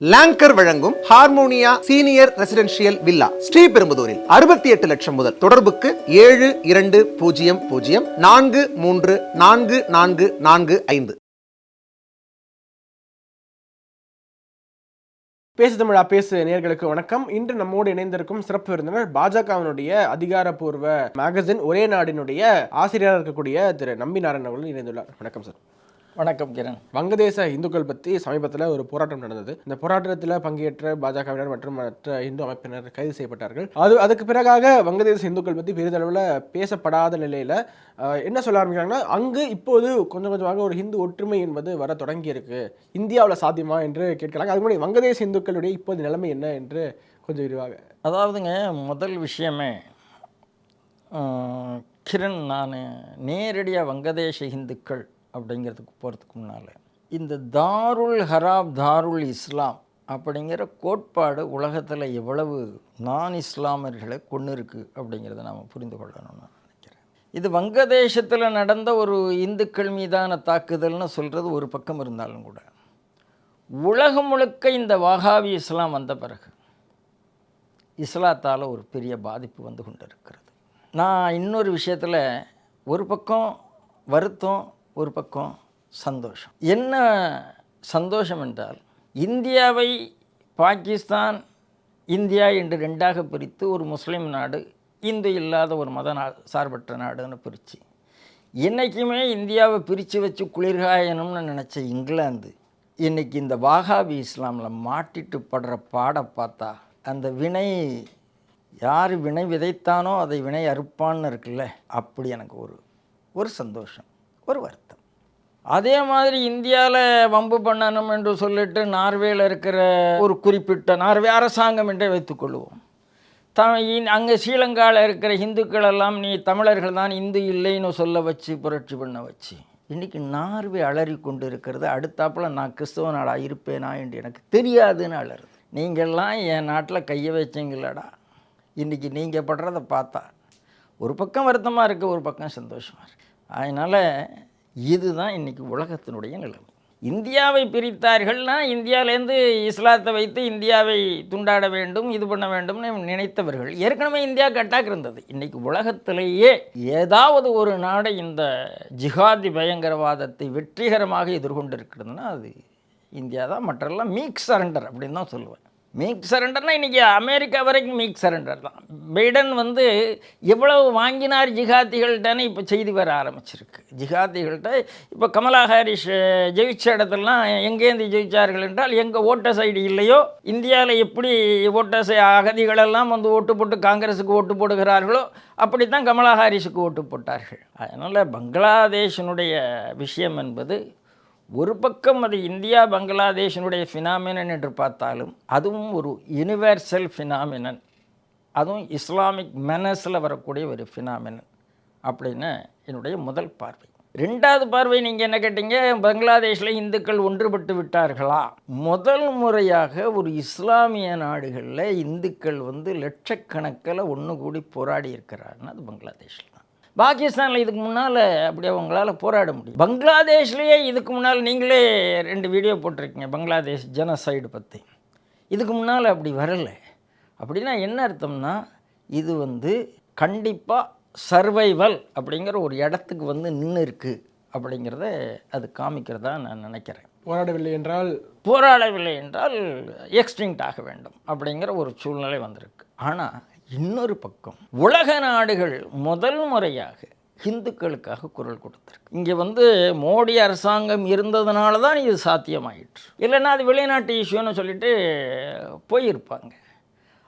Longer வழங்கும் Harmonia senior residential villa ஸ்ரீபெரும்புதூரில் அறுபத்தி எட்டு லட்சம் முதல் தொடர்புக்கு ஏழு இரண்டு பூஜ்ஜியம் பூஜ்ஜியம் நான்கு மூன்று நான்கு நான்கு நான்கு ஐந்து. பேசு தமிழா பேசு நேர்களுக்கு வணக்கம். இன்று நம்மோடு இணைந்திருக்கும் சிறப்பு விருந்தினர் பாஜகவினுடைய அதிகாரப்பூர்வ மேகசின் ஒரே நாடினுடைய ஆசிரியராக இருக்கக்கூடிய திரு நம்பி நாராயணன் அவர்கள் இணைந்துள்ளார். வணக்கம் சார். வணக்கம் கிரண். வங்கதேச இந்துக்கள் பற்றி சமீபத்தில் ஒரு போராட்டம் நடந்தது. இந்த போராட்டத்தில் பங்கேற்ற பாஜகவினர் மற்றும் மற்ற இந்து அமைப்பினர் கைது செய்யப்பட்டார்கள். அது அதுக்கு பிறகாக வங்கதேச இந்துக்கள் பற்றி பெரிதளவில் பேசப்படாத நிலையில் என்ன சொல்ல ஆரம்பிக்கிறாங்கன்னா அங்கு இப்போது கொஞ்சம் கொஞ்சமாக ஒரு இந்து ஒற்றுமை என்பது வர தொடங்கி இருக்கு இந்தியாவில் சாத்தியமா என்று கேட்கலாம் அதுக்கு முன்னாடி வங்கதேச இந்துக்களுடைய இப்போது நிலைமை என்ன என்று கொஞ்சம் விரிவாக. அதாவதுங்க முதல் விஷயமே கிரண் நான் நேரடியாக வங்கதேச இந்துக்கள் அப்படிங்கிறதுக்கு போகிறதுக்கு முன்னால். இந்த தாருல் ஹராப் தாருல் இஸ்லாம் அப்படிங்கிற கோட்பாடு உலகத்தில் எவ்வளவு நான் இஸ்லாமியர்களை கொண்டு இருக்குது அப்படிங்கிறத நாம் புரிந்து கொள்ளணும்னு நினைக்கிறேன். இது வங்கதேசத்தில் நடந்த ஒரு இந்துக்கள் மீதான தாக்குதல்னு சொல்கிறது ஒரு பக்கம் இருந்தாலும் கூட உலகம் முழுக்க இந்த வாகாவி இஸ்லாம் வந்த பிறகு இஸ்லாத்தால் ஒரு பெரிய பாதிப்பு வந்து கொண்டு இருக்கிறது நான் இன்னொரு விஷயத்தில் ஒரு பக்கம் வருத்தம் ஒரு பக்கம் சந்தோஷம். என்ன சந்தோஷம் என்றால் இந்தியாவை பாகிஸ்தான் இந்தியா என்று ரெண்டாக பிரித்து ஒரு முஸ்லீம் நாடு இந்து இல்லாத ஒரு மத நா சார்பற்ற நாடுன்னு பிரித்து என்றைக்குமே இந்தியாவை பிரித்து வச்சு குளிர்காயணும்னு நினச்ச இங்கிலாந்து இன்றைக்கி இந்த வாகாபி இஸ்லாமில் மாட்டிட்டு படுற பாட பார்த்தா அந்த வினை யார் வினை விதைத்தானோ அதை வினை அறுப்பான்னு இருக்குல்ல அப்படி எனக்கு ஒரு ஒரு சந்தோஷம் ஒரு வருத்தம். அதே மாதிரி இந்தியாவில் வம்பு பண்ணணும் என்று சொல்லிட்டு நார்வேயில் இருக்கிற ஒரு குறிப்பிட்ட நார்வே அரசாங்கம் என்றே வைத்துக்கொள்வோம் த அங்கே ஸ்ரீலங்காவில் இருக்கிற ஹிந்துக்கள் எல்லாம் நீ தமிழர்கள் தான் இந்து இல்லைன்னு சொல்ல வச்சு புரட்சி பண்ண வச்சு. இன்றைக்கி நார்வே அலறி கொண்டு இருக்கிறது அடுத்தாப்பில் நான் கிறிஸ்தவ நாடாக இருப்பேனா என்று எனக்கு தெரியாதுன்னு அலறுது. நீங்கள்லாம் என் நாட்டில் கையை வச்சிங்களடா இன்றைக்கி நீங்கள் படுறத பார்த்தா ஒரு பக்கம் வருத்தமாக இருக்குது ஒரு பக்கம் சந்தோஷமாக இருக்குது அதனால் இதுதான் இன்றைக்கி உலகத்தினுடைய நிலைமை. இந்தியாவை பிரித்தார்கள்னா இந்தியாவிலேருந்து இஸ்லாத்தை வைத்து இந்தியாவை துண்டாட வேண்டும் இது பண்ண வேண்டும்னு நினைத்தவர்கள். ஏற்கனவே இந்தியா கட்டாக இருந்தது. இன்றைக்கி உலகத்திலேயே ஏதாவது ஒரு நாடு இந்த ஜிஹாதி பயங்கரவாதத்தை வெற்றிகரமாக எதிர்கொண்டிருக்கிறதுனா அது இந்தியா தான் மற்றெல்லாம் மீக் சரண்டர் அப்படின்னு தான் சொல்லுவேன். மீக் சரண்டர்னால் இன்றைக்கி அமெரிக்கா வரைக்கும் மீக் சரண்டர் தான். பைடன் வந்து எவ்வளவு வாங்கினார் ஜிகாதிகள்கிட்டன்னு இப்போ செய்தி வர ஆரம்பிச்சிருக்கு. ஜிகாதிகள்கிட்ட இப்போ கமலா ஹாரிஸ் ஜெயிச்ச இடத்துலலாம் எங்கேருந்து ஜெயித்தார்கள் என்றால் எங்கள் ஓட்டர்ஸ் ஐடி இல்லையோ இந்தியாவில் எப்படி ஓட்டர்ஸ் அகதிகளெல்லாம் வந்து ஓட்டு போட்டு காங்கிரஸுக்கு ஓட்டு போடுகிறார்களோ அப்படி தான் கமலா ஹாரிஸுக்கு ஓட்டு போட்டார்கள். அதனால் பங்களாதேஷனுடைய விஷயம் என்பது ஒரு பக்கம் அது இந்தியா பங்களாதேஷினுடைய ஃபினாமினன் என்று பார்த்தாலும் அதுவும் ஒரு யுனிவர்சல் ஃபினாமினன் அதுவும் இஸ்லாமிக் மெனஸில் வரக்கூடிய ஒரு ஃபினாமினன் அப்படின்னு என்னுடைய முதல் பார்வை. ரெண்டாவது பார்வை நீங்கள் என்ன கேட்டீங்க? பங்களாதேஷில் இந்துக்கள் ஒன்றுபட்டு விட்டார்களா? முதல் முறையாக ஒரு இஸ்லாமிய நாடுகளில் இந்துக்கள் வந்து லட்சக்கணக்கில் ஒன்று கூடி போராடி இருக்கிறாருன்னு அது பங்களாதேஷில். பாகிஸ்தானில் இதுக்கு முன்னால் அப்படி அவங்களால போராட முடியும். பங்களாதேஷ்லேயே இதுக்கு முன்னால் நீங்களே ரெண்டு வீடியோ போட்டிருக்கீங்க பங்களாதேஷ் ஜனசைடு பற்றி இதுக்கு முன்னால் அப்படி வரலை. அப்படின்னா என்ன அர்த்தம்னா இது வந்து கண்டிப்பாக சர்வைவல் அப்படிங்கிற ஒரு இடத்துக்கு வந்து நின்று இருக்கு அப்படிங்கிறத அது காமிக்கிறதா நான் நினைக்கிறேன். போராடவில்லை என்றால்? போராடவில்லை என்றால் எக்ஸ்டிங்க்ட் ஆக வேண்டும் அப்படிங்கிற ஒரு சூழ்நிலை வந்திருக்கு. ஆனால் இன்னொரு பக்கம். உலக நாடுகள் முதல் முறையாக ஹிந்துக்களுக்காக குரல் கொடுத்துருக்கு. இங்கே வந்து மோடி அரசாங்கம் இருந்ததுனால தான் இது சாத்தியமாயிற்று. இல்லைன்னா அது வெளிநாட்டு இஷ்யூன்னு சொல்லிட்டு போயிருப்பாங்க.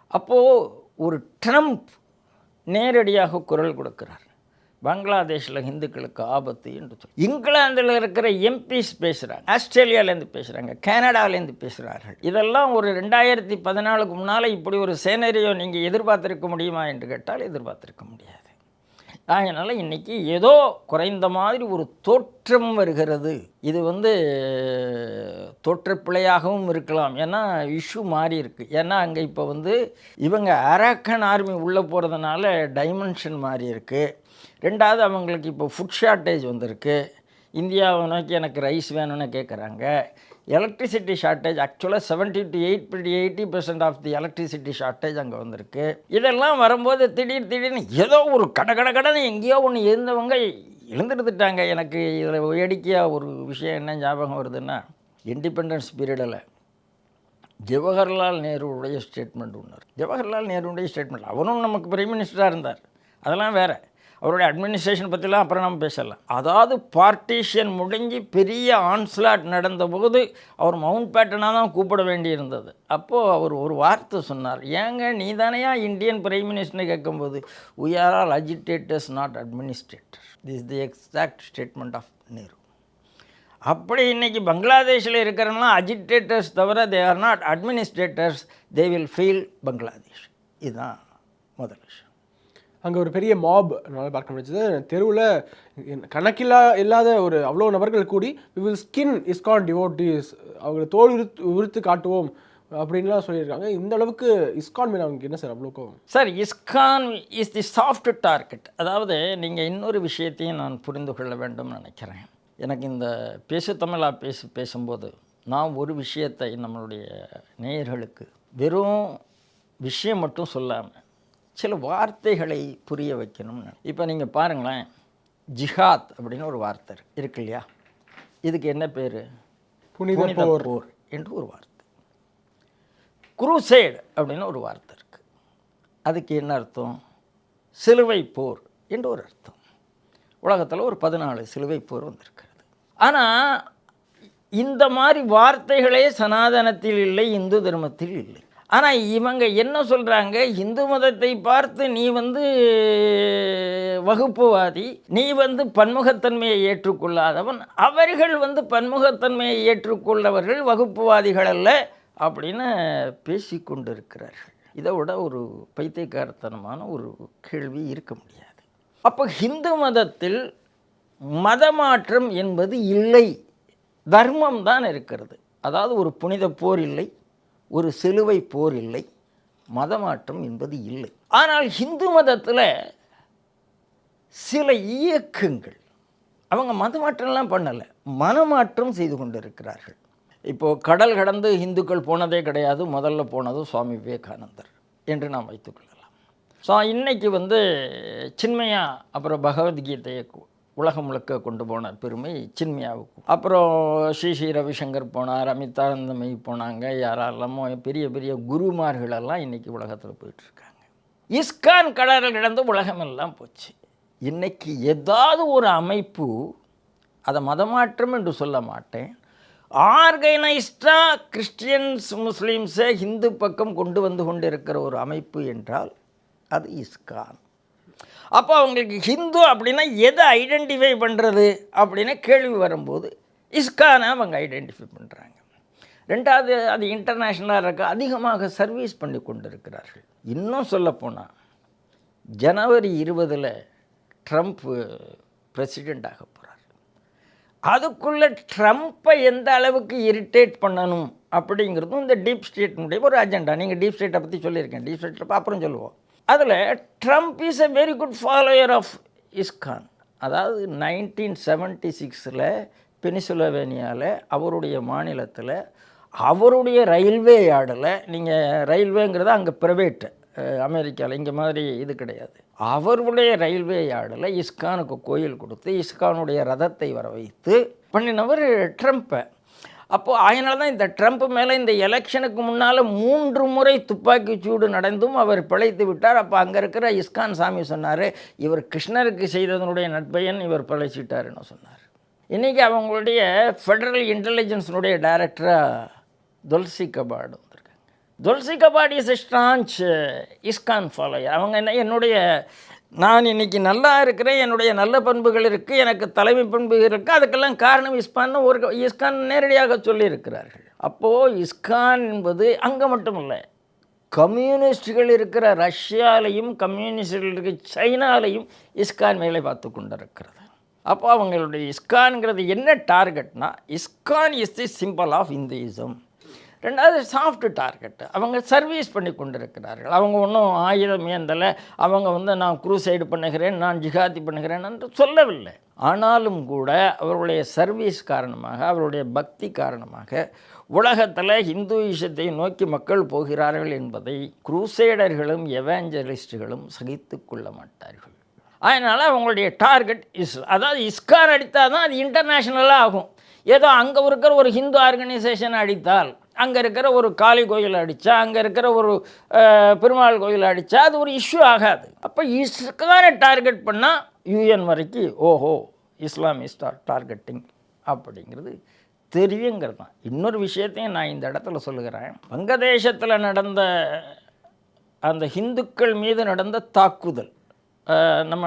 அப்போது ஒரு ட்ரம்ப் நேரடியாக குரல் கொடுக்கிறார். பங்களாதேஷில் ஹிந்துக்களுக்கு ஆபத்து என்று சொல்லி இங்கிலாந்தில் இருக்கிற எம்பிஸ் பேசுகிறாங்க ஆஸ்திரேலியாவிலேருந்து பேசுகிறாங்க கனடாவிலேருந்து பேசுகிறார்கள் இதெல்லாம் ஒரு ரெண்டாயிரத்தி பதினாலுக்கு முன்னால் இப்படி ஒரு சேனரியோ நீங்கள் எதிர்பார்த்துருக்க முடியுமா என்று கேட்டால் எதிர்பார்த்துருக்க முடியாது. அதனால் இன்றைக்கி ஏதோ குறைந்த மாதிரி ஒரு தோற்றம் வருகிறது. இது வந்து தோற்றப்பிழையாகவும் இருக்கலாம். ஏன்னா இஷ்யூ மாறி இருக்குது ஏன்னா அங்கே இப்போ வந்து இவங்க அரக்கன் ஆர்மி உள்ளே போகிறதுனால டைமென்ஷன் மாறி இருக்குது ரெண்டாவது அவங்களுக்கு இப்போ ஃபுட் ஷார்ட்டேஜ் வந்திருக்கு. இந்தியாவை நோக்கி எனக்கு ரைஸ் வேணும்னு கேட்குறாங்க எலக்ட்ரிசிட்டி ஷார்ட்டேஜ் ஆக்சுவலாக seventy to eight eighty percent of the electricity shortage அங்கே வந்திருக்கு. இதெல்லாம் வரும்போது திடீர் திடீர்னு ஏதோ ஒரு கட கட கடன்னு எங்கேயோ ஒன்று இருந்தவங்க எழுந்திருந்துட்டாங்க எனக்கு இதில் வேடிக்கையாக ஒரு விஷயம் என்ன ஞாபகம் வருதுன்னா இண்டிபெண்டன்ஸ் பீரியடில் ஜவஹர்லால் நேருடைய ஸ்டேட்மெண்ட் ஒன்று ஜவஹர்லால் நேருடைய ஸ்டேட்மெண்ட் அவரும் நமக்கு பிரைம் மினிஸ்டராக இருந்தார். அதெல்லாம் வேறு. அவருடைய அட்மினிஸ்ட்ரேஷன் பற்றிலாம் அப்புறம் நம்ம பேசலாம். அதாவது பார்ட்டிஷன் முடிஞ்சு பெரிய ஆன்ஸ்லாட் நடந்தபோது அவர் மவுண்ட் பேட்டனாக தான் கூப்பிட வேண்டியிருந்தது. அப்போது அவர் ஒரு வார்த்தை சொன்னார். ஏங்க நீ தானையா இந்தியன் பிரைம் மினிஸ்டர்னு கேட்கும்போது we are all agitators not administrator this the exact statement of Nehru அப்படி இன்றைக்கி பங்களாதேஷில் இருக்கிறவங்களாம் அஜிடேட்டர்ஸ் தவிர they are not administrators they will feel Bangladesh இதுதான் முதல் விஷயம். அங்கே ஒரு பெரிய மாப் என்னால் பார்க்க முடிஞ்சது. தெருவில் கணக்கில்லா இல்லாத ஒரு அவ்வளோ நபர்கள் கூடி we will skin ISKCON devotees அவங்களை தோல் உறுத்து உறுத்து காட்டுவோம். அப்படின்லாம் சொல்லியிருக்காங்க. இந்த அளவுக்கு இஸ்கான் மேலே அவங்களுக்கு என்ன சார் அவ்வளோ sir ISKCON is the soft target அதாவது நீங்கள் இன்னொரு விஷயத்தையும் நான் புரிந்து கொள்ள வேண்டும் நினைக்கிறேன். எனக்கு இந்த பேசு தமிழாக பேசி பேசும்போது நான் ஒரு விஷயத்தை நம்மளுடைய நேயர்களுக்கு வெறும் விஷயம் மட்டும் சொல்லாமல் சில வார்த்தைகளை புரிய வைக்கணும்னு. இப்போ நீங்கள் பாருங்களேன் ஜிஹாத் அப்படின்னு ஒரு வார்த்தை இருக்கு. இல்லையா? இதுக்கு என்ன பேர்? புனித போர். போர் என்று ஒரு வார்த்தை. குரூசேட் அப்படின்னு ஒரு வார்த்தை இருக்குது அதுக்கு என்ன அர்த்தம்? சிலுவை போர் என்று ஒரு அர்த்தம். உலகத்தில் ஒரு பதினாலு சிலுவை போர் வந்திருக்கிறது. ஆனால் இந்த மாதிரி வார்த்தைகளே சனாதனத்தில் இல்லை இந்து தர்மத்தில் இல்லை. ஆனால் இவங்க என்ன சொல்கிறாங்க இந்து மதத்தை பார்த்து நீ வந்து வகுப்புவாதி நீ வந்து பன்முகத்தன்மையை ஏற்றுக்கொள்ளாதவன் அவர்கள் வந்து பன்முகத்தன்மையை ஏற்றுக்கொள்ளவர்கள் வகுப்புவாதிகள் அல்ல அப்படின்னு பேசிக்கொண்டிருக்கிறார்கள். இதை விட ஒரு பைத்தியக்காரத்தனமான ஒரு கேள்வி இருக்க முடியாது. அப்போ ஹிந்து மதத்தில் மதமாற்றம் என்பது இல்லை. தர்மம் தான் இருக்கிறது. அதாவது ஒரு புனித போர் இல்லை. ஒரு சிலுவை போர் இல்லை மதமாற்றம் என்பது இல்லை. ஆனால் ஹிந்து மதத்தில் சில இயக்கங்கள் அவங்க மதமாற்றம்லாம் பண்ணலை மனமாற்றம் செய்து கொண்டிருக்கிறார்கள். இப்போது கடல் கடந்து இந்துக்கள் போனதே கிடையாது முதல்ல போனது சுவாமி விவேகானந்தர் என்று நாம் வைத்துக்கொள்ளலாம் ஸோ இன்றைக்கி வந்து சின்மையா அப்புறம் பகவத்கீதையை உலகம் முழுக்க கொண்டு போன பெருமை சின்மயாவுக்கும். அப்புறம் ஸ்ரீ ஸ்ரீ ரவிசங்கர் போனார் அமிதானந்தமயி போனாங்க யாரெல்லாமோ பெரிய பெரிய குருமார்களெல்லாம் இன்றைக்கி உலகத்தில் போயிட்டுருக்காங்க. இஸ்கான் கடலில் கிடந்து உலகமெல்லாம் போச்சு. இன்றைக்கி ஏதாவது ஒரு அமைப்பு அதை மதமாற்றம் என்று சொல்ல மாட்டேன். ஆர்கனைஸ்டாக கிறிஸ்டியன்ஸ் முஸ்லீம்ஸை ஹிந்து பக்கம் கொண்டு வந்து கொண்டிருக்கிற ஒரு அமைப்பு என்றால் அது இஸ்கான். அப்போ அவங்களுக்கு ஹிந்து அப்படின்னா எதை ஐடென்டிஃபை பண்ணுறது அப்படின்னு கேள்வி வரும்போது இஸ்கானை அவங்க ஐடென்டிஃபை பண்ணுறாங்க ரெண்டாவது அது இன்டர்நேஷ்னலாக இருக்க அதிகமாக சர்வீஸ் பண்ணி கொண்டிருக்கிறார்கள். இன்னும் சொல்லப்போனால் ஜனவரி இருபதில் ட்ரம்ப்பு பிரசிடெண்ட் போகிறார் அதுக்குள்ளே ட்ரம்ப்பை எந்த அளவுக்கு இரிட்டேட் பண்ணணும் அப்படிங்கிறதும் இந்த டீப் ஸ்டேட்னுடைய ஒரு அஜெண்டா நீங்கள் டீப் ஸ்டேட்டை பற்றி சொல்லியிருக்கேன். டீப் ஸ்டேட்டை அப்புறம் சொல்லுவோம். அதில் Trump is a very good follower of ISKCON அதாவது நைன்டீன் செவன்ட்டி சிக்ஸில் பெனிசுலவேனியாவில் அவருடைய மாநிலத்தில் அவருடைய ரயில்வே யார்டில் நீங்கள் ரயில்வேங்கிறது அங்கே ப்ரைவேட்டு அமெரிக்காவில் இங்கே மாதிரி இது கிடையாது. அவருடைய ரயில்வே யார்டில் இஸ்கானுக்கு கோயில் கொடுத்து இஸ்கானுடைய ரதத்தை வர வைத்து பண்ணினவர் ட்ரம்ப்பை அப்போது அதனால தான் இந்த ட்ரம்ப் மேலே இந்த எலெக்ஷனுக்கு முன்னால் மூன்று முறை துப்பாக்கி சூடு நடந்தும் அவர் பிழைத்து விட்டார். அப்போ அங்கே இருக்கிற இஸ்கான் சாமி சொன்னார் இவர் கிருஷ்ணருக்கு செய்ததனுடைய நட்பையன் இவர் பிழைச்சிட்டாருன்னு சொன்னார். இன்றைக்கி அவங்களுடைய ஃபெடரல் இன்டெலிஜென்ஸினுடைய டைரக்டராக துல்சி கபாடு வந்திருக்காங்க. Tulsi Gabbard is staunch ISKCON follower அவங்க என்ன என்னுடைய நான் இன்னைக்கு நல்லா இருக்கிறேன் என்னுடைய நல்ல பண்புகள் இருக்குது எனக்கு தலைமை பண்புகள் இருக்குது அதுக்கெல்லாம் காரணம் இஸ்கான்னு ஒரு இஸ்கான் நேரடியாக சொல்லியிருக்கிறார்கள். அப்போது இஸ்கான் என்பது அங்கே மட்டும் இல்லை கம்யூனிஸ்டுகள் இருக்கிற ரஷ்யாலையும் கம்யூனிஸ்டுகள் இருக்கிற சைனாலையும் இஸ்கான் வேலை பார்த்து கொண்டிருக்கிறது. அப்போ அவங்களுடைய இஸ்கான்ங்கிறது என்ன டார்கெட்னா ISKCON is the simple of Hinduism ரெண்டாவது சாஃப்ட் டார்கெட்டு அவங்க சர்வீஸ் பண்ணி கொண்டிருக்கிறார்கள். அவங்க ஒன்றும் ஆயுதம் ஏந்தலை. அவங்க வந்து நான் குரூசைடு பண்ணுகிறேன் நான் ஜிகாதி பண்ணுகிறேன் என்று சொல்லவில்லை. ஆனாலும் கூட அவருடைய சர்வீஸ் காரணமாக அவருடைய பக்தி காரணமாக உலகத்தில் இந்துயிசத்தை நோக்கி மக்கள் போகிறார்கள் என்பதை குரூசைடர்களும் எவாஞ்சலிஸ்டுகளும் சகித்து கொள்ள மாட்டார்கள். அதனால் அவங்களுடைய டார்கெட் இஸ் அதாவது இஸ்கான் அடித்தால் தான் அது இன்டர்நேஷ்னலாக ஆகும். ஏதோ அங்கே இருக்கிற ஒரு ஹிந்து ஆர்கனைசேஷன் அடித்தால் அங்கே இருக்கிற ஒரு காளி கோயில் அடித்தா அங்கே இருக்கிற ஒரு பெருமாள் கோயில் அடித்தா அது ஒரு இஷ்யூ ஆகாது. அப்போ இஸ்கானை டார்கெட் பண்ணால் யூஎன் வரைக்கும் ஓஹோ இஸ்லாம் டார்கெட்டிங் அப்படிங்கிறது தெரியுங்கிறது தான் இன்னொரு விஷயத்தையும் நான் இந்த இடத்துல சொல்லுகிறேன். வங்கதேசத்தில் நடந்த அந்த ஹிந்துக்கள் மீது நடந்த தாக்குதல். நம்ம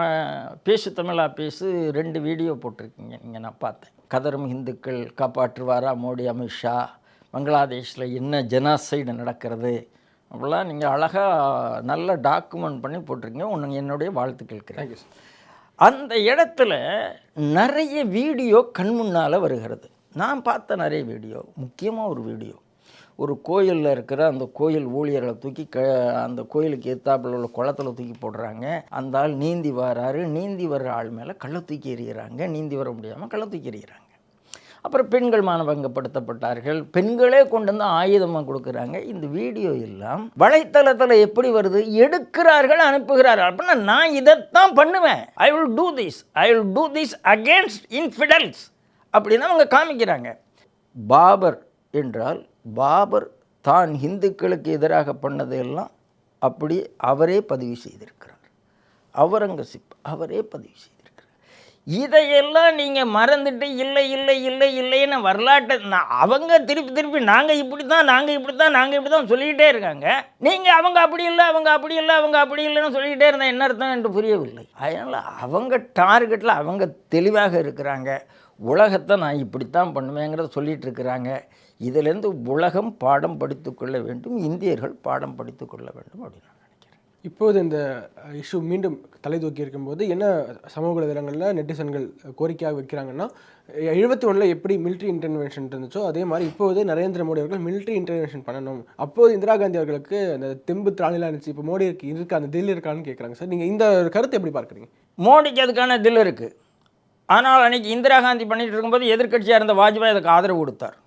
பேசு தமிழா பேசு ரெண்டு வீடியோ போட்டிருக்கீங்க இங்கே நான் பார்த்தேன். கதரும் இந்துக்கள் காப்பாற்றுவாரா மோடி அமித்ஷா? பங்களாதேஷில் என்ன ஜெனாசைடு நடக்கிறது? அப்படிலாம் நீங்கள் அழகாக நல்ல டாக்குமெண்ட் பண்ணி போட்டிருக்கீங்க. ஒன்று என்னுடைய வாழ்த்துக்கள் தேங்க்யூ அந்த இடத்துல நிறைய வீடியோ கண் முன்னால் வருகிறது. நான் பார்த்த நிறைய வீடியோ முக்கியமாக ஒரு வீடியோ. ஒரு கோயிலில் இருக்கிற அந்த கோயில் ஊழியர்களை தூக்கி க அந்த கோயிலுக்கு எத்தாப்புல உள்ள குளத்துல தூக்கி போடுறாங்க. அந்த ஆள் நீந்தி வராரு. நீந்தி வர்ற ஆள் மேலே கள்ள தூக்கி எறிகிறாங்க. நீந்தி வர முடியாமல் கள்ள தூக்கி எறிகிறாங்க. அப்புறம் பெண்கள் மானபங்கப்படுத்தப்பட்டார்கள். பெண்களே கொண்டு வந்து ஆயுதமாக கொடுக்குறாங்க. இந்த வீடியோ எல்லாம் வலைத்தளத்தில் எப்படி வருது? எடுக்கிறார்கள் அனுப்புகிறார்கள். அப்படின்னா நான் இதைத்தான் பண்ணுவேன். I will do this I will do this against infidels அப்படின்னு அவங்க காமிக்கிறாங்க. பாபர் என்றால் பாபர் தான் இந்துக்களுக்கு எதிராக பண்ணதையெல்லாம் அப்படி அவரே பதிவு செய்திருக்கிறார். அவுரங்கசீப் அவரே பதிவு செய்திருக்கிறார். இதையெல்லாம் நீங்கள் மறந்துட்டு இல்லை இல்லை இல்லை இல்லைன்னு வரலாற்றை நான் அவங்க திருப்பி திருப்பி நாங்கள் இப்படி தான் நாங்கள் இப்படி தான் நாங்கள் இப்படி தான் சொல்லிக்கிட்டே இருக்காங்க. நீங்கள் அவங்க அப்படி இல்லை அவங்க அப்படி இல்லை அவங்க அப்படி இல்லைன்னு சொல்லிக்கிட்டே இருந்தால் என்ன அர்த்தம் என்று புரியவில்லை. அதனால் அவங்க டார்கெட்டில் அவங்க தெளிவாக இருக்கிறாங்க. உலகத்தை நான் இப்படித்தான் பண்ணுவேங்கிறத சொல்லிகிட்டு இருக்கிறாங்க. இதிலேருந்து உலகம் பாடம் படித்துக்கொள்ள வேண்டும் இந்தியர்கள் பாடம் படித்துக்கொள்ள வேண்டும் அப்படின்னா. இப்போது இந்த இஷ்யூ மீண்டும் தலை தூக்கி இருக்கும்போது என்ன சமூக வலைதளங்களில் நெட்டிசன்கள் கோரிக்கையாக வைக்கிறாங்கன்னா எழுபத்தி ஒன்றில் எப்படி military இன்டர்வென்ஷன் இருந்துச்சோ அதே மாதிரி இப்போது நரேந்திர மோடி அவர்கள் military இன்டர்வென்ஷன் பண்ணணும். அப்போது இந்திரா காந்தி அவர்களுக்கு அந்த தெம்பு திராணிலாம் இருந்துச்சு இப்போ மோடி இருக்கு இருக்கா அந்த தில் இருக்கான்னு கேட்குறாங்க சார் நீங்கள் இந்த கருத்தை எப்படி பார்க்குறீங்க? மோடிக்கு அதுக்கான தில் இருக்குது ஆனால் அன்னைக்கு இந்திரா காந்தி பண்ணிட்டு இருக்கும்போது எதிர்க்கட்சியாக இருந்த வாஜ்பாய் அதுக்கு ஆதரவு கொடுத்தார்.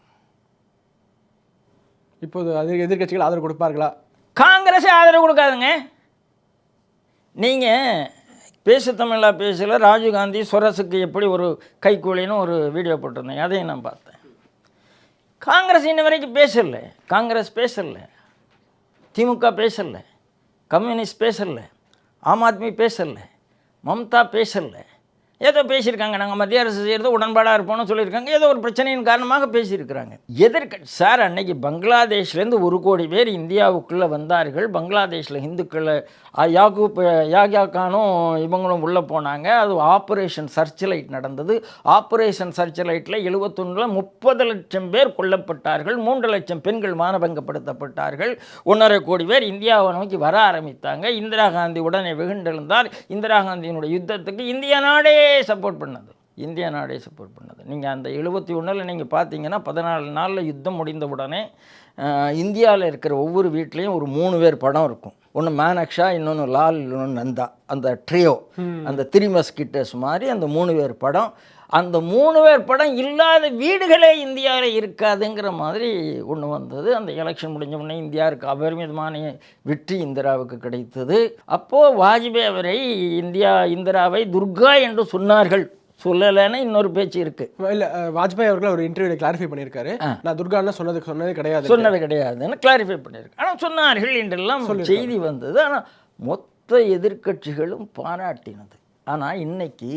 இப்போது அது எதிர்க்கட்சிகள் ஆதரவு கொடுப்பார்களா? காங்கிரஸே ஆதரவு கொடுக்காதுங்க. நீங்கள் பேசு தமிழாக பேசல ராஜீவ்காந்தி சொரசுக்கு எப்படி ஒரு கைக்கூலின்னு ஒரு வீடியோ போட்டிருந்தேன். அதையும் நான் பார்த்தேன். காங்கிரஸ் இன்ன வரைக்கும் பேசல. காங்கிரஸ் பேசல. திமுக பேசல. கம்யூனிஸ்ட் பேசல. ஆம் ஆத்மி பேசல. மம்தா பேசலை. ஏதோ பேசியிருக்காங்க. நாங்கள் மத்திய அரசு செய்கிறது உடன்பாடாக இருப்போம்னு சொல்லியிருக்காங்க. ஏதோ ஒரு பிரச்சனையின் காரணமாக பேசியிருக்கிறாங்க. எதிர்க்க சார் அன்னைக்கு பங்களாதேஷ்லேருந்து ஒரு கோடி பேர் இந்தியாவுக்குள்ளே வந்தார்கள். பங்களாதேஷில் இந்துக்களை யாகூப் யாக்கூப் கானும் இவங்களும் உள்ளே போனாங்க. அது ஆப்ரேஷன் சர்ச் லைட் நடந்தது. ஆப்ரேஷன் சர்ச் லைட்டில் எழுபத்தொன்னில் முப்பது லட்சம் பேர் கொல்லப்பட்டார்கள். மூன்று லட்சம் பெண்கள் மானபங்கப்படுத்தப்பட்டார்கள். ஒன்றரை கோடி பேர் இந்தியாவை நோக்கி வர ஆரம்பித்தாங்க. இந்திரா காந்தி உடனே வெகுண்டெழுந்தார். இந்திரா காந்தியினுடைய யுத்தத்துக்கு இந்திய நாடே சப்போர்ட் பண்ணது. இந்திய நாடே சப்போர்ட் பண்ணது. நீங்கள் அந்த எழுபத்தி ஒன்றில் நீங்கள் பார்த்தீங்கன்னா பதினாலு நாளில் யுத்தம் முடிந்த உடனே இந்தியாவில் இருக்கிற ஒவ்வொரு வீட்லேயும் ஒரு மூணு பேர் படம் இருக்கும். ஒன்று மேனக்ஷா இன்னொன்று லால் இன்னொன்று நந்தா அந்த ட்ரியோ அந்த த்ரீ மஸ்கிட்டர்ஸ் மாதிரி அந்த மூணு பேர் படம் அந்த மூணு பேர் படம் இல்லாத வீடுகளே இந்தியாவில் இருக்காதுங்கிற மாதிரி ஒன்று வந்தது. அந்த எலெக்ஷன் முடிஞ்ச உடனே இந்தியாவுக்கு அபரிமிதமான வெற்றி இந்திராவுக்கு கிடைத்தது. அப்போது வாஜ்பாய் அவரை இந்தியா இந்திராவை துர்கா என்று சொன்னார்கள். சொல்லலைன்னு இன்னொரு பேச்சு இருக்குது இல்லை வாஜ்பாய் அவர்கள் ஒரு இன்டர்வியூல கிளாரிஃபை பண்ணியிருக்காரு. நான் துர்கான்னா சொன்னது சொன்னதே கிடையாது. சொன்னது கிடையாதுன்னு கிளாரிஃபை பண்ணியிருக்கு ஆனால் சொன்னார்கள் என்றெல்லாம் செய்தி வந்தது. ஆனால் மொத்த எதிர்க்கட்சிகளும் பாராட்டினது. ஆனால் இன்னைக்கு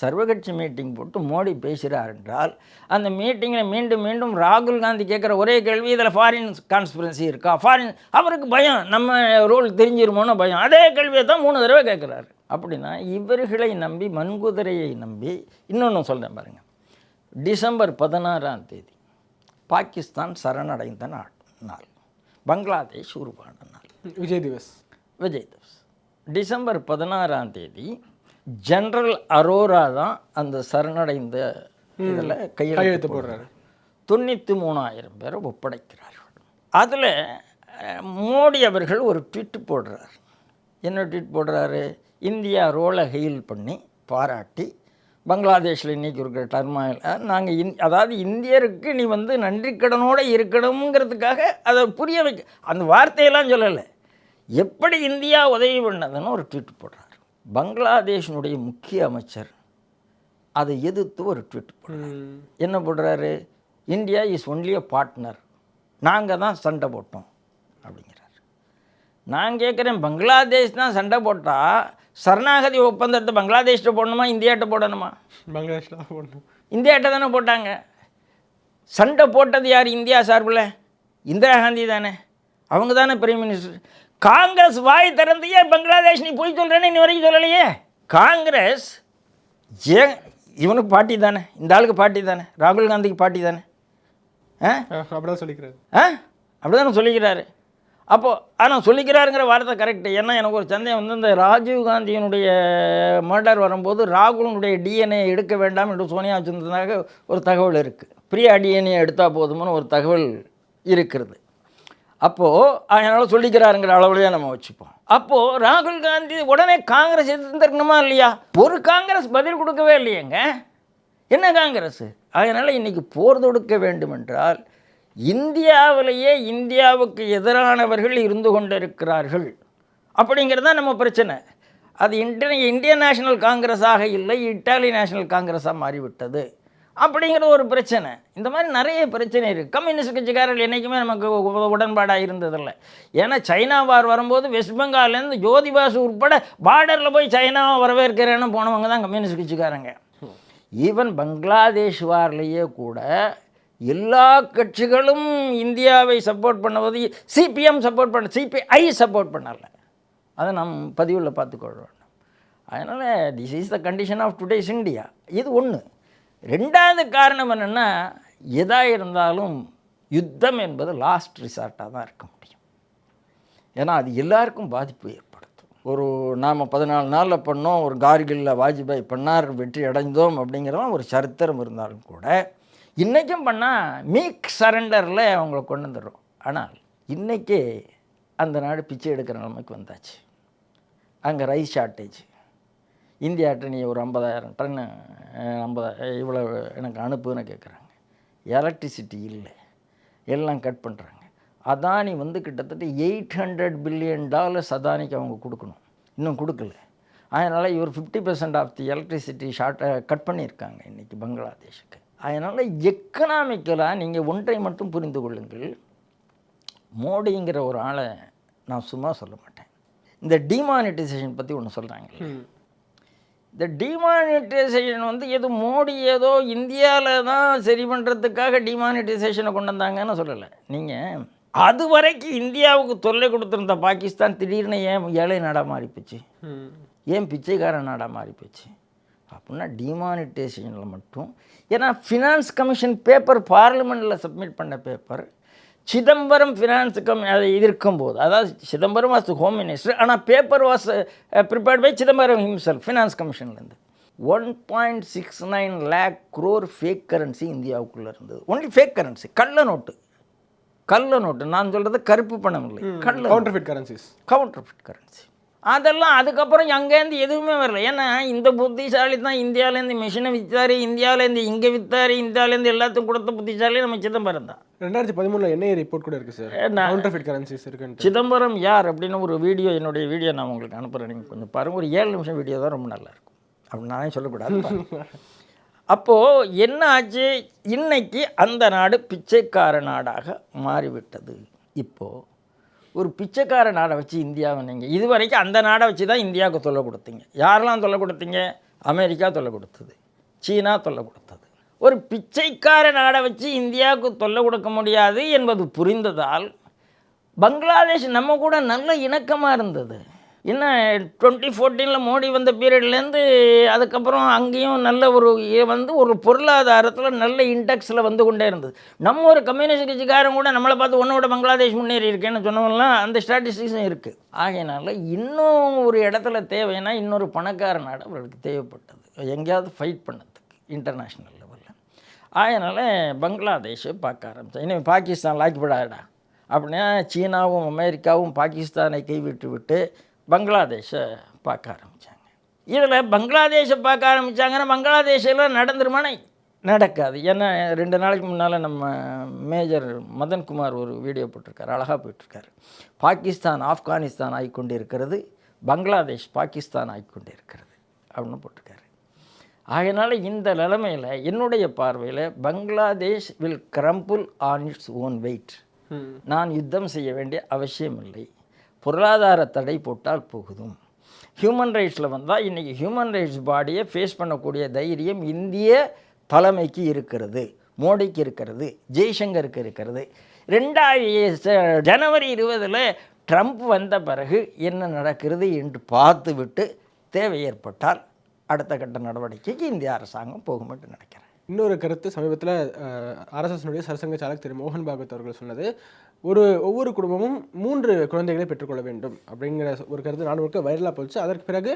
சர்வகட்சி மீட்டிங் போட்டு மோடி பேசுகிறார் என்றால் அந்த மீட்டிங்கில் மீண்டும் மீண்டும் ராகுல் காந்தி கேட்குற ஒரே கேள்வி இதில் ஃபாரின் கான்ஸ்பிரன்சி இருக்கா? ஃபாரின் அவருக்கு பயம் நம்ம ரோல் தெரிஞ்சிருமோன்னு பயம். அதே கேள்வியை தான் மூணு தடவை கேட்குறாரு. அப்படின்னா இவர்களை நம்பி மண்குதிரையை நம்பி இன்னொன்று சொல்கிறேன் பாருங்க. டிசம்பர் பதினாறாம் தேதி பாகிஸ்தான் சரணடைந்த நாள் நாள். பங்களாதேஷ் உருவான நாள். விஜய் திவஸ். விஜய் திவஸ். டிசம்பர் பதினாறாம் தேதி ஜெனரல் அரோரா தான் அந்த சரணடைந்த இதில் கையெழுத்து போடுறாரு. தொண்ணூற்றி மூணாயிரம் பேரை ஒப்படைக்கிறார்கள். அதில் மோடி அவர்கள் ஒரு ட்வீட் போடுறார். என்ன ட்வீட் போடுறாரு? இந்தியா ரோலை ஹெயில் பண்ணி பாராட்டி பங்களாதேஷில் இன்றைக்கி இருக்கிற டர்மாயில் நாங்கள் இந் அதாவது இந்தியருக்கு நீ வந்து நன்றிக்கடனோடு இருக்கணுங்கிறதுக்காக அதை புரிய வைக்க அந்த வார்த்தையெல்லாம் சொல்லலை. எப்படி இந்தியா உதவி பண்ணதுன்னு ஒரு ட்வீட் போடுறார். பங்களாதேஷினுடைய முக்கிய அமைச்சர் அதை எதிர்த்து ஒரு ட்வீட் போடுறார். என்ன போடுறாரு? India is only a partner நாங்கள் தான் சண்டை போட்டோம். அப்படிங்கிறார். நான் கேட்குறேன் பங்களாதேஷ் தான் சண்டை போட்டால் சரணாகதி ஒப்பந்தத்தை பங்களாதேஷ்ட போடணுமா இந்தியாட்ட போடணுமா? பங்களாதேஷில் தான் போடணும். இந்தியாட்ட தானே போட்டாங்க. சண்டை போட்டது யார்? இந்தியா சார்பில்? இந்திரா காந்தி தானே. அவங்க தானே பிரைம் மினிஸ்டர் காங்கிரஸ் வாய் திறந்தையே பங்களாதேஷ் நீ போய் சொல்கிறேன்னு இன்னி வரைக்கும் சொல்லலையே? காங்கிரஸ் ஏன் இவனுக்கு பாட்டி தானே? இந்த ஆளுக்கு பாட்டி தானே? ராகுல் காந்திக்கு பாட்டி தானே? ஆ? அப்படிதான் சொல்லிக்கிறாரு. ஆ? அப்படி தானே சொல்லிக்கிறாரு. அப்போது ஆனால் சொல்லிக்கிறாருங்கிற வார்த்தை கரெக்டு ஏன்னா எனக்கு ஒரு சந்தேகம் வந்து இந்த ராஜீவ் காந்தியினுடைய மர்டர் வரும்போது ராகுலனுடைய டிஎன்ஏ எடுக்க வேண்டாம் என்று சோனியா வச்சிருந்ததாக ஒரு தகவல் இருக்குது பிரியா டிஎன்ஏ எடுத்தால் போதும்னு ஒரு தகவல் இருக்கிறது. அப்போது அதனால் சொல்லிக்கிறாருங்கிற அளவுலேயே நம்ம வச்சுப்போம். அப்போது ராகுல் காந்தி உடனே காங்கிரஸ் எதிர்த்துருக்கணுமா இல்லையா? ஒரு காங்கிரஸ் பதில் கொடுக்கவே இல்லையேங்க. என்ன காங்கிரஸ்? அதனால் இன்றைக்கி போர் தொடுக்க வேண்டுமென்றால் இந்தியாவிலேயே இந்தியாவுக்கு எதிரானவர்கள் இருந்து கொண்டிருக்கிறார்கள். அப்படிங்கிறது தான் நம்ம பிரச்சனை. அது இன்டர் இந்தியன் நேஷனல் காங்கிரஸாக இல்லை இட்டாலி நேஷனல் காங்கிரஸாக மாறிவிட்டது. அப்படிங்கிற ஒரு பிரச்சனை. இந்த மாதிரி நிறைய பிரச்சனை இருக்குது கம்யூனிஸ்ட் கட்சிக்காரர்கள் என்றைக்குமே நமக்கு உடன்பாடாக இருந்ததில்லை. ஏன்னா சைனா வார் வரும்போது வெஸ்ட் பெங்கால்லேருந்து ஜோதிபாசு உட்பட பார்டரில் போய் சைனாவை வரவேற்கிறேன்னு போனவங்க தான் கம்யூனிஸ்ட் கட்சிக்காரங்க. ஈவன் பங்களாதேஷ் வார்லேயே கூட எல்லா கட்சிகளும் இந்தியாவை சப்போர்ட் பண்ணுவது சிபிஎம் சப்போர்ட் பண்ண சிபிஐ சப்போர்ட் பண்ணலை. அதை நம் பதிவில் பார்த்துக்கொள்ள வேண்டும் அதனால் this is the condition of today's India இது ஒன்று ரெண்டாவது காரணம் என்னென்னா எதாக இருந்தாலும் யுத்தம் என்பது லாஸ்ட் ரிசார்ட்டாக தான் இருக்க முடியும். ஏன்னா அது எல்லாருக்கும் பாதிப்பு ஏற்படுத்தும். ஒரு நாம் பதினாலு நாளில் பண்ணோம் ஒரு கார்கில்ல வாஜ்பாய் பண்ணார் வெற்றி அடைந்தோம் அப்படிங்கிறதான் ஒரு சரித்திரம் இருந்தாலும் கூட இன்றைக்கும் பண்ணால் மீக் சரண்டரில் அவங்கள கொண்டு வந்துடுறோம். ஆனால் இன்றைக்கே அந்த நாடு பிச்சை எடுக்கிற நிலைமைக்கு வந்தாச்சு. அங்கே ரைஸ் ஷார்ட்டேஜ் இந்தியாட்ட நீ ஒரு ஐம்பதாயிரம் டன்னு ஐம்பதா இவ்வளோ எனக்கு அனுப்புன்னு கேட்குறாங்க எலக்ட்ரிசிட்டி இல்லை. எல்லாம் கட் பண்ணுறாங்க அதானி வந்து கிட்டத்தட்ட எயிட் ஹண்ட்ரட் பில்லியன் டாலர்ஸ் அதானிக்கு அவங்க கொடுக்கணும். இன்னும் கொடுக்கல. அதனால் இவர் fifty percent of the electricity ஷார்ட்டை cut பண்ணியிருக்காங்க இன்றைக்கி பங்களாதேஷுக்கு. அதனால் எக்கனாமிக்கலாக நீங்கள் ஒன்றை மட்டும் புரிந்து கொள்ளுங்கள். மோடிங்கிற ஒரு ஆளை நான் சும்மா சொல்ல மாட்டேன். இந்த டிமானிட்டைசேஷன் பற்றி ஒன்று சொல்கிறாங்க இந்த டிமானிட்டைசேஷன் வந்து எது மோடி ஏதோ இந்தியாவில் தான் சரி பண்ணுறதுக்காக டிமானிட்டைசேஷனை கொண்டு வந்தாங்கன்னு சொல்லலை. நீங்கள் அது வரைக்கும் இந்தியாவுக்கு தொல்லை கொடுத்துருந்த பாகிஸ்தான் திடீர்னு ஏன் ஏழை நாடாக மாறி போச்சு ஏன் பிச்சைக்கார நாடாக மாறி போச்சு அப்படின்னா டிமானிட்டைசேஷனில் மட்டும். ஏன்னா ஃபினான்ஸ் கமிஷன் பேப்பர் பார்லிமெண்ட்டில் சப்மிட் பண்ண பேப்பர் சிதம்பரம் ஃபினான்ஸ் கம் அது இது இருக்கும்போது அதாவது சிதம்பரம் வாஸ் ஹோம் மினிஸ்டர் ஆனால் paper was prepared by Chidambaram himself finance கமிஷன்லேருந்து one point six nine lakh crore fake currency இந்தியாவுக்குள்ளே இருந்தது. ஒன்லி ஃபேக் கரன்சி கள்ள நோட்டு. கள்ள நோட்டு நான் சொல்கிறது கருப்பு பணம் இல்லை கள்ள counterfeit currencies counterfeit currency அதெல்லாம் அதுக்கப்புறம் அங்கேருந்து எதுவுமே வரல. ஏன்னா இந்த புத்திசாலி தான் இந்தியாவிலேருந்து மிஷினை விற்றாரு இந்தியாவிலேருந்து இங்கே விற்றாரு இந்தியாவிலேருந்து எல்லாத்தையும் கொடுத்த புத்திசாலி நம்ம சிதம்பரம் தான். ரெண்டாயிரத்தி பதிமூணுல என்ஐஏ ரிப்போர்ட் கூட இருக்கு சார் என்ன? கரன்சிஸ் இருக்குன்ட்டு. சிதம்பரம் யார் அப்படின்னு ஒரு வீடியோ என்னுடைய வீடியோ நான் உங்களுக்கு அனுப்புகிறேன் நீங்கள் கொஞ்சம் பாருங்கள் ஒரு ஏழு நிமிஷம் வீடியோ தான் ரொம்ப நல்லா இருக்கும். அப்படி நானே சொல்லக்கூடாது. அப்போது என்ன ஆச்சு? இன்னைக்கு அந்த நாடு பிச்சைக்கார நாடாக மாறிவிட்டது. இப்போது ஒரு பிச்சைக்கார நாடை வச்சு இந்தியாவை நீங்கள் இது வரைக்கும் அந்த நாடை வச்சு தான் இந்தியாவுக்கு தொல்லை கொடுத்தீங்க. யாரெல்லாம் தொல்லை கொடுத்தீங்க? அமெரிக்கா தொல்லை கொடுத்தது. சீனா தொல்லை கொடுத்தது. ஒரு பிச்சைக்கார நாடை வச்சு இந்தியாவுக்கு தொல்லை கொடுக்க முடியாது என்பது புரிந்ததால் பங்களாதேஷ் நம்ம கூட நல்ல இணக்கமாக இருந்தது. என்ன டுவெண்ட்டி ஃபோர்டீனில் மோடி வந்த பீரியட்லேருந்து அதுக்கப்புறம் அங்கேயும் நல்ல ஒரு வந்து ஒரு பொருளாதாரத்தில் நல்ல இண்டெக்ஸில் வந்து கொண்டே இருந்தது. நம்ம ஒரு கம்யூனிஸ்ட் கட்சிக்காரன் கூட நம்மளை பார்த்து ஒன்றோட பங்களாதேஷ் முன்னேறி இருக்கேன்னு சொன்னவங்களாம் அந்த ஸ்டாட்டிஸ்டிக்ஸும் இருக்குது ஆகையினால இன்னும் ஒரு இடத்துல தேவைன்னா இன்னொரு பணக்கார நாடு அவர்களுக்கு தேவைப்பட்டது. எங்கேயாவது ஃபைட் பண்ணதுக்கு இன்டர்நேஷ்னல் லெவலில் அதனால் பங்களாதேஷை பார்க்க ஆரம்பித்தேன் இனிமேல் பாகிஸ்தான் லாக்கிப்படாதடா அப்படின்னா சீனாவும் அமெரிக்காவும் பாகிஸ்தானை கைவிட்டு விட்டு பங்களாதேஷை பார்க்க ஆரம்பித்தாங்க இதில் பங்களாதேஷை பார்க்க ஆரம்பித்தாங்கன்னா பங்களாதேஷில் நடந்துருமானே நடக்காது. ஏன்னா ரெண்டு நாளைக்கு முன்னால் நம்ம மேஜர் மதன்குமார் ஒரு வீடியோ போட்டிருக்காரு அழகாக போயிட்டுருக்காரு. பாகிஸ்தான் ஆப்கானிஸ்தான் ஆகிக்கொண்டு இருக்கிறது பங்களாதேஷ் பாகிஸ்தான் ஆகிக்கொண்டு இருக்கிறது அப்படின்னு போட்டிருக்காரு. ஆகையினால இந்த நிலைமையில் என்னுடைய பார்வையில் Bangladesh will crumble on its own weight நான் யுத்தம் செய்ய வேண்டிய அவசியமில்லை பொருளாதார தடை போட்டால் போகுதும். ஹியூமன் ரைட்ஸில் வந்தால் இன்றைக்கி ஹியூமன் ரைட்ஸ் பாடியை ஃபேஸ் பண்ணக்கூடிய தைரியம் இந்திய தலைமைக்கு இருக்கிறது மோடிக்கு இருக்கிறது ஜெய்சங்கருக்கு இருக்கிறது. ரெண்டாயிர ஜனவரி இருபதில் ட்ரம்ப் வந்த பிறகு என்ன நடக்கிறது என்று பார்த்துவிட்டு தேவை ஏற்பட்டால் அடுத்த கட்ட நடவடிக்கைக்கு இந்திய அரசாங்கம் போகும் என்று நினைக்கிறேன். இன்னொரு கருத்து சமீபத்தில் ஆர்எஸ்எஸ்னுடைய சரசங்க சாலக் திரு. மோகன் பாகவத் அவர்கள் சொன்னது ஒரு ஒவ்வொரு குடும்பமும் மூன்று குழந்தைகளை பெற்றுக்கொள்ள வேண்டும் அப்படிங்கிற ஒரு கருத்து நாடு முழுக்க வைரலாக போச்சு. அதற்கு பிறகு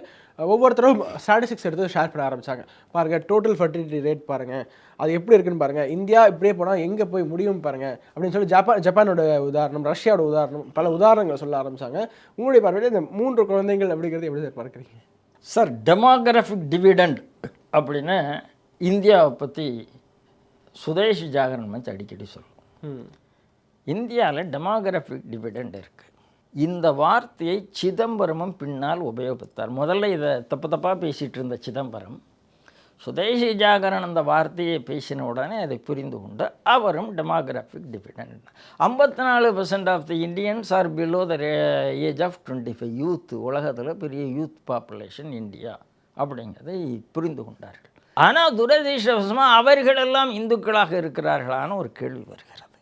ஒவ்வொருத்தரும் ஸ்டாட்டிஸ்டிக்ஸ் எடுத்து ஷேர் பண்ண ஆரம்பிச்சாங்க. பாருங்க டோட்டல் ஃபர்டிலிட்டி ரேட் பாருங்க. அது எப்படி இருக்குன்னு பாருங்க. இந்தியா இப்படியே போனால் எங்கே போய் முடியும் பாருங்க. அப்படின்னு சொல்லி ஜப்பான் ஜப்பானோட உதாரணம் ரஷ்யாவோட உதாரணம் பல உதாரணங்களை சொல்ல ஆரம்பிச்சாங்க. உங்களுடைய பார்வையில் இந்த மூன்று குழந்தைகள் அப்படிங்கிறது எப்படி பார்க்குறீங்க? சார் டெமோகிராஃபிக் டிவிடெண்ட் அப்படின்னு இந்தியாவை பற்றி சுதேஷ் ஜாகரன் மச்சு அடிக்கடி சொல்லும். ம். இந்தியாவில் டெமோகிராஃபிக் டிவிடெண்ட் இருக்குது இந்த வார்த்தையை சிதம்பரமும் பின்னால் உபயோகித்தார். முதல்ல இதை தப்பு தப்பாக பேசிகிட்டு இருந்த சிதம்பரம் சுதேசி ஜாகரன் அந்த வார்த்தையை பேசின உடனே அதை புரிந்து கொண்டு அவரும் டெமோகிராஃபிக் டிவிடெண்ட். ஐம்பத்தி நாலு percent of the Indians are below the age of twenty five youth உலகத்தில் பெரிய யூத் பாப்புலேஷன் இந்தியா அப்படிங்கிறதை புரிந்து கொண்டார்கள். ஆனால் துரதிருஷ்டவசமாக அவர்களெல்லாம் இந்துக்களாக இருக்கிறார்களான ஒரு கேள்வி வருகிறது.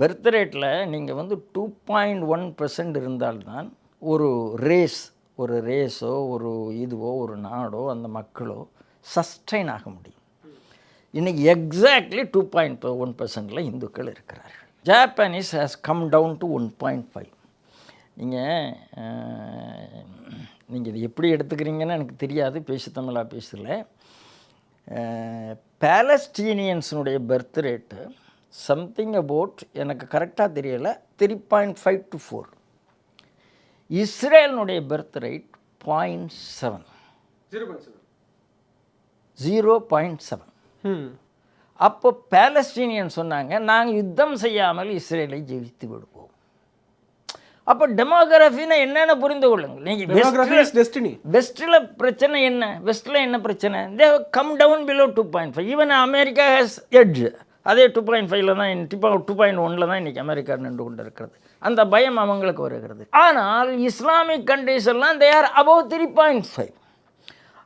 பெர்த் ரேட்டில் நீங்கள் வந்து டூ பாயிண்ட் ஒன் பெர்சன்ட் இருந்தால்தான் ஒரு ரேஸ் ஒரு ரேஸோ ஒரு இதுவோ ஒரு நாடோ அந்த மக்களோ சஸ்டைன் ஆக முடியும். இன்றைக்கி எக்ஸாக்ட்லி டூ பாயிண்ட் ஒன் பர்சன்டில் இந்துக்கள் இருக்கிறார்கள். Japanese has come down to one point five நீங்கள் நீங்கள் இது எப்படி எடுத்துக்கிறீங்கன்னு எனக்கு தெரியாது பேசு தமிழாக பேசல. பேலஸ்டீனியன்ஸினுடைய பர்த் ரேட்டு சம்திங் அபவுட் எனக்கு கரெக்டாக தெரியல three point five to four இஸ்ரேலினுடைய birth rate point seven zero point seven அப்போ பேலஸ்டீனியன் சொன்னாங்க நாங்கள் யுத்தம் செய்யாமல் இஸ்ரேலை ஜெயித்து விடுவோம். அப்போ டெமோகிராஃபின்னா என்னென்ன புரிந்து கொள்ளுங்கள். நீங்கள் destiny. வெஸ்ட்டில் பிரச்சனை என்ன? வெஸ்ட்டில் என்ன பிரச்சனை? They come down below two point five even America has edge அதே டூ பாயிண்ட் ஃபைவ்ல தான் இப்போ டூ பாயிண்ட் ஒனில் தான் இன்றைக்கி அமெரிக்கா நின்று கொண்டு இருக்கிறது அந்த பயம் அவங்களுக்கு வருகிறது. ஆனால் இஸ்லாமிக் கண்ட்ரிஸ் எல்லாம் they are above three point five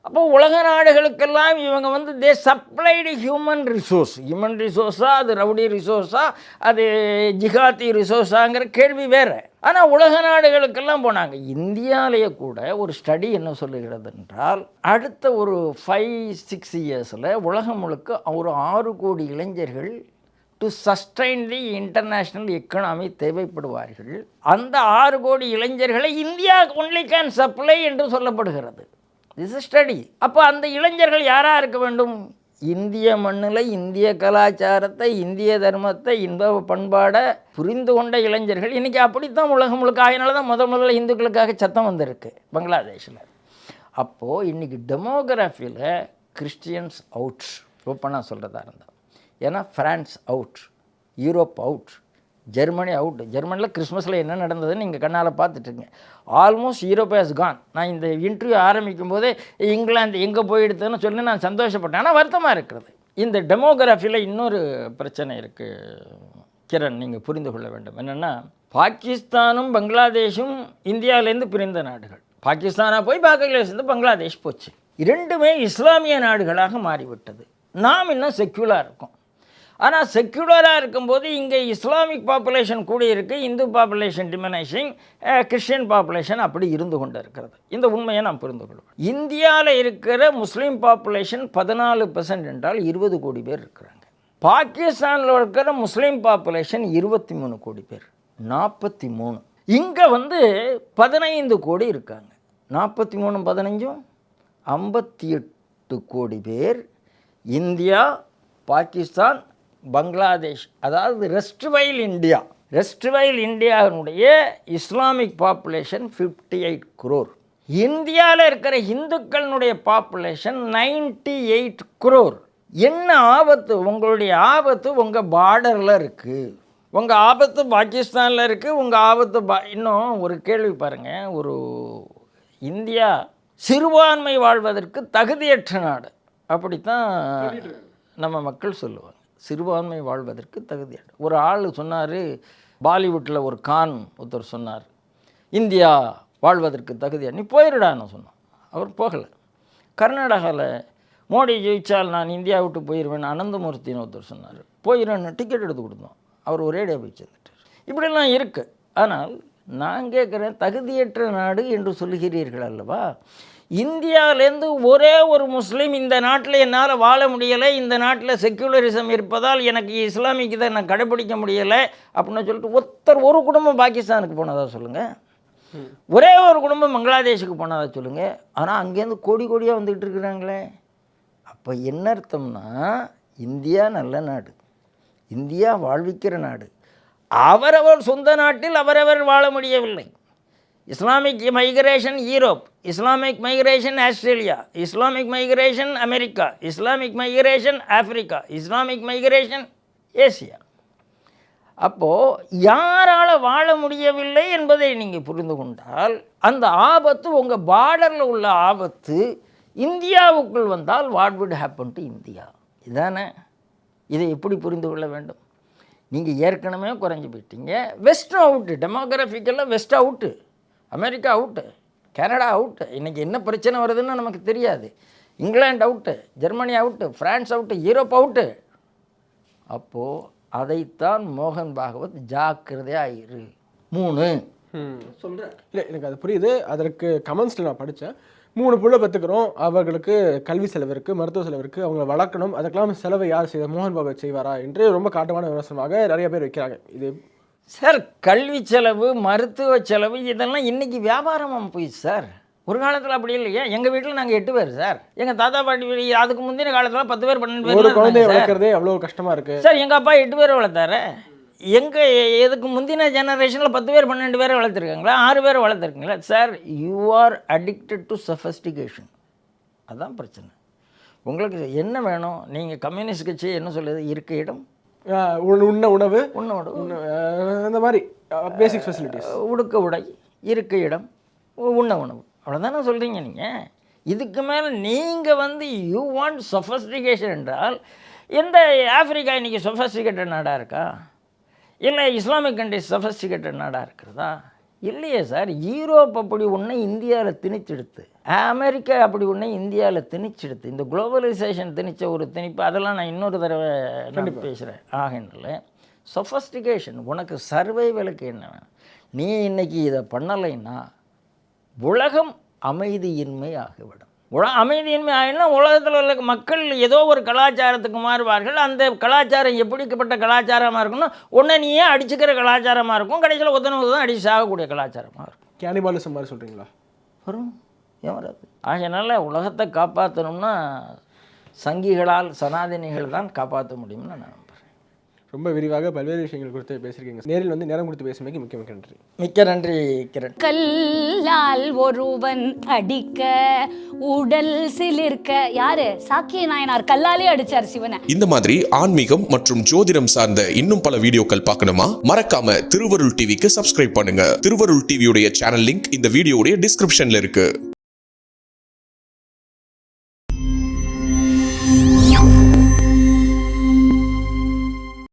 அப்போ உலக நாடுகளுக்கெல்லாம் இவங்க வந்து they supplied human resource human ரிசோர்ஸா அது ரவுடி ரிசோர்ஸா அது ஜிகாத்தி ரிசோர்ஸாங்கிற கேள்வி வேறு. ஆனால் உலக நாடுகளுக்கெல்லாம் போனாங்க. இந்தியாவிலேயே கூட ஒரு ஸ்டடி என்ன சொல்லுகிறது என்றால் அடுத்த ஒரு ஃபைவ் சிக்ஸ் இயர்ஸில் உலகம் முழுக்க ஒரு ஆறு கோடி இளைஞர்கள் to sustain the international economy தேவைப்படுவார்கள். அந்த ஆறு கோடி இளைஞர்களை இந்தியா ஒன்லி கேன் சப்ளை என்று சொல்லப்படுகிறது. திஸ் ஸ்டடி அப்போ அந்த இளைஞர்கள் யாராக இருக்க வேண்டும்? இந்திய மண்ணில் இந்திய கலாச்சாரத்தை இந்திய தர்மத்தை இன்ப பண்பாடை புரிந்து கொண்ட இளைஞர்கள் இன்றைக்கி அப்படித்தான் உலகம் முழுக்க ஆகினால தான் முதல் முதல்ல இந்துக்களுக்காக சத்தம் வந்திருக்கு பங்களாதேஷில். அப்போது இன்றைக்கி டெமோகிராஃபியில் கிறிஸ்டியன்ஸ் அவுட் ஓப்பனாக சொல்கிறதா இருந்தால் ஏன்னா France out Europe out Germany out. ஜெர்மனியில் கிறிஸ்மஸில் என்ன நடந்ததுன்னு நீங்கள் கண்ணால் பார்த்துட்டுருங்க. ஆல்மோஸ்ட் யூரோப் ஹேஸ் கான் நான் இந்த இன்டர்வியூ ஆரம்பிக்கும் போதே இங்கிலாந்து எங்கே போயிடுதுன்னு சொல்லி நான் சந்தோஷப்பட்டேன். ஆனால் வருத்தமாக இருக்கிறது. இந்த டெமோகிராஃபியில் இன்னொரு பிரச்சனை இருக்குது கிரண் நீங்கள் புரிந்து கொள்ள வேண்டும். என்னென்னா பாகிஸ்தானும் பங்களாதேஷும் இந்தியாவிலேருந்து பிரிந்த நாடுகள். பாகிஸ்தானாக போய் பங்களாதேஷ்லேருந்து பங்களாதேஷ் போச்சு. இரண்டுமே இஸ்லாமிய நாடுகளாக மாறிவிட்டது. நாம் இன்னும் செக்யூலாக இருக்கோம். ஆனால் செக்யூலராக இருக்கும்போது இங்கே இஸ்லாமிக் பாப்புலேஷன் கூட இருக்குது Hindu population diminishing Christian population அப்படி இருந்து கொண்டு இருக்கிறது இந்த உண்மையை நாம் புரிந்து கொள்வோம். இந்தியாவில் இருக்கிற முஸ்லீம் பாப்புலேஷன் பதினாலு பெர்சன்ட் என்றால் இருபது கோடி பேர் இருக்கிறாங்க. பாகிஸ்தானில் இருக்கிற முஸ்லீம் பாப்புலேஷன் இருபத்தி மூணு கோடி பேர். நாற்பத்தி மூணு. இங்கே வந்து பதினைந்து கோடி இருக்காங்க. நாற்பத்தி மூணு பதினஞ்சும் ஐம்பத்தி எட்டு கோடி பேர் இந்தியா பாகிஸ்தான் பங்களாதேஷ் அதாவது ரெஸ்ட் வைல் இந்தியா ரெஸ்ட்வைல் இந்தியாவினுடைய Islamic population fifty eight crore இந்தியாவில் இருக்கிற இந்துக்களினுடைய பாப்புலேஷன் 98 எயிட் குரோர் என்ன ஆபத்து? உங்களுடைய ஆபத்து உங்கள் பார்டரில் இருக்குது உங்கள் ஆபத்து பாகிஸ்தானில் இருக்குது உங்கள் ஆபத்து பா இன்னும் ஒரு கேள்வி பாருங்கள் ஒரு இந்தியா சிறுபான்மை வாழ்வதற்கு தகுதியற்ற நாடு. அப்படித்தான் நம்ம மக்கள் சொல்லுவாங்க. சிறுபான்மை வாழ்வதற்கு தகுதியாக ஒரு ஆள் சொன்னார் பாலிவுட்டில் ஒரு கான் ஒருத்தர் சொன்னார் இந்தியா வாழ்வதற்கு தகுதியாக நீ போயிருடான்னு சொன்னான். அவர் போகலை. கர்நாடகாவில் மோடி ஜெயிச்சால் நான் இந்தியா விட்டு போயிடுவேன் அனந்தமூர்த்தின்னு ஒருத்தர் சொன்னார். போயிடுன்னு டிக்கெட் எடுத்து கொடுத்தோம். அவர் ஒரேடியாக போய் சேர்ந்துட்டார். இப்படிலாம் இருக்குது ஆனால் நான் கேட்குறேன் தகுதியற்ற நாடு என்று சொல்லுகிறீர்கள் அல்லவா? இந்தியாவிலேருந்து ஒரே ஒரு முஸ்லீம் இந்த நாட்டில் என்னால் வாழ முடியலை இந்த நாட்டில் செக்யூலரிசம் இருப்பதால் எனக்கு இஸ்லாமிக் இதை நான் கடைபிடிக்க முடியலை அப்படின்னு சொல்லிட்டு ஒருத்தர் ஒரு குடும்பம் பாகிஸ்தானுக்கு போனதாக சொல்லுங்கள் ஒரே ஒரு குடும்பம் பங்களாதேஷுக்கு போனதாக சொல்லுங்கள் ஆனால் அங்கேருந்து கோடி கோடியாக வந்துக்கிட்டு இருக்கிறாங்களே. அப்போ என்ன அர்த்தம்னா இந்தியா நல்ல நாடு. இந்தியா வாழ்விக்கிற நாடு. அவரவர் சொந்த நாட்டில் அவரவர் வாழ முடியவில்லை. Islamic migration Europe Islamic migration Australia Islamic migration America Islamic migration Africa Islamic migration Asia அப்போது யாரால் வாழ முடியவில்லை என்பதை நீங்கள் புரிந்து கொண்டால் அந்த ஆபத்து உங்கள் பார்டரில் உள்ள ஆபத்து இந்தியாவுக்குள் வந்தால் வாட் விட் ஹேப்பன் டு இந்தியா? இதானே? இதை எப்படி புரிந்து கொள்ள வேண்டும்? நீங்கள் ஏற்கனவே குறைஞ்சி போயிட்டீங்க. West out டெமோகிராஃபிக்கெல்லாம் west out America out Canada out. இன்றைக்கி என்ன பிரச்சனை வருதுன்னு நமக்கு தெரியாது. England out Germany out France out Europe out. அப்போது அதைத்தான் மோகன் பாகவத் ஜாக்கிரதையாக இரு மூணு சொல்கிறேன் இல்லை எனக்கு அது புரியுது. அதற்கு கமெண்ட்ஸில் நான் படித்தேன் மூணு புள்ள பெற்றுக்கிறோம் அவர்களுக்கு கல்வி செலவு இருக்குது மருத்துவ செலவு இருக்குது அவங்களை வளர்க்கணும். அதுக்கெல்லாம் செலவை யார் செய்த? மோகன் பாபு செய்வாரா? என்று ரொம்ப காட்டமான விமர்சனமாக நிறைய பேர் வைக்கிறாங்க. இது சார் கல்வி செலவு மருத்துவ செலவு இதெல்லாம் இன்னைக்கு வியாபாரமாக போயிடுச்சு சார். ஒரு காலத்தில் அப்படி இல்லையா. எங்கள் வீட்டில் நாங்கள் எட்டு பேர் சார். எங்கள் தாத்தா பாட்டி அதுக்கு முந்தின காலத்தில் பத்து பேர் பன்னெண்டு பேர் குழந்தைய வளர்க்குறதே அவ்வளோ கஷ்டமாக இருக்குது சார் எங்கள் அப்பா எட்டு பேர் வளர்த்தாரு. எங்கள் இதுக்கு முந்தின ஜெனரேஷனில் பத்து பேர் பன்னெண்டு பேரை வளர்த்துருக்காங்களா? ஆறு பேரை வளர்த்துருக்கீங்களா? Sir you are addicted to sophistication அதான் பிரச்சனை. உங்களுக்கு என்ன வேணும்? நீங்கள் கம்யூனிஸ்ட் கட்சி என்ன சொல்லுது? இருக்க இடம்? உண்ண உணவு உண்ண- அஹ் அந்த மாதிரி பேசிக் ஃபெசிலிட்டிஸ் உடுக்க உடை இருக்க இடம் உண்ண உணவு. அவ்வளோதானே சொல்கிறீங்க நீங்கள் இதுக்கு மேலே நீங்கள் வந்து யூ வாண்ட் சொஃபஸ்டிகேஷன் என்றால் எந்த ஆப்பிரிக்கா இன்னைக்கு சொஃபஸ்டிகேட்டட் நாடாக இருக்கா? இல்லை இஸ்லாமிக் கண்ட்ரிஸ் சொஃபஸ்டிகேட்டட் நாடாக இருக்கிறதா? இல்லையே சார் யூரோப் அப்படி ஒன்றை இந்தியாவில் திணிச்செடுத்து அமெரிக்கா அப்படி ஒன்றை இந்தியாவில் திணிச்செடுத்து இந்த குளோபலைசேஷன் திணிச்ச ஒரு திணிப்பு அதெல்லாம் நான் இன்னொரு தடவை நான் பேசுகிறேன் ஆகின்றல சொஃபஸ்டிகேஷன் உனக்கு சர்வைவலுக்கு என்ன? வேணும் நீ இன்னைக்கு இதை பண்ணலைன்னா உலகம் அமைதியின்மை ஆகிவிடும் உல அமைதியின்மை ஆகினா உலகத்தில் உள்ள மக்கள் ஏதோ ஒரு கலாச்சாரத்துக்கு மாறுவார்கள். அந்த கலாச்சாரம் எப்படிப்பட்ட கலாச்சாரமாக இருக்கும்னா ஒன்றை நீயே அடிச்சுக்கிற கலாச்சாரமாக இருக்கும். கடைசியில் ஒத்தனை தான் அடிச்சு சாகக்கூடிய கலாச்சாரமாக இருக்கும். கேனிபாலிசம் மாதிரி சொல்கிறீங்களா வரும். வராது ஆகையினால உலகத்தை காப்பாற்றணும்னா சங்கிகளால் சனாதினிகள் தான் காப்பாற்ற முடியும்னு நான் நம்புகிறேன் ரொம்ப விரிவாக பல்வேறு விஷயங்கள் குறித்து பேசியிருக்கீங்க. நேரில் வந்து நேரம் கொடுத்து பேசுமைக்கு முக்கிய முக்கிய நன்றி. மிக்க நன்றி கிரண். கல்லால் ஒருவன் அடிக்க உடல் சிலிர்க்க. யாரு? சாக்கிய நாயனார். கல்லாலே அடிச்சார் சிவனை. இந்த மாதிரி ஆன்மீகம் மற்றும் ஜோதிடம் சார்ந்த இன்னும் பல வீடியோக்கள் பார்க்கணுமா? மறக்காம திருவருள் டிவிக்கு சப்ஸ்கிரைப் பண்ணுங்க. திருவருள் டிவியுடைய சேனல் லிங்க் இந்த வீடியோடைய டிஸ்கிரிப்ஷன்ல இருக்கு.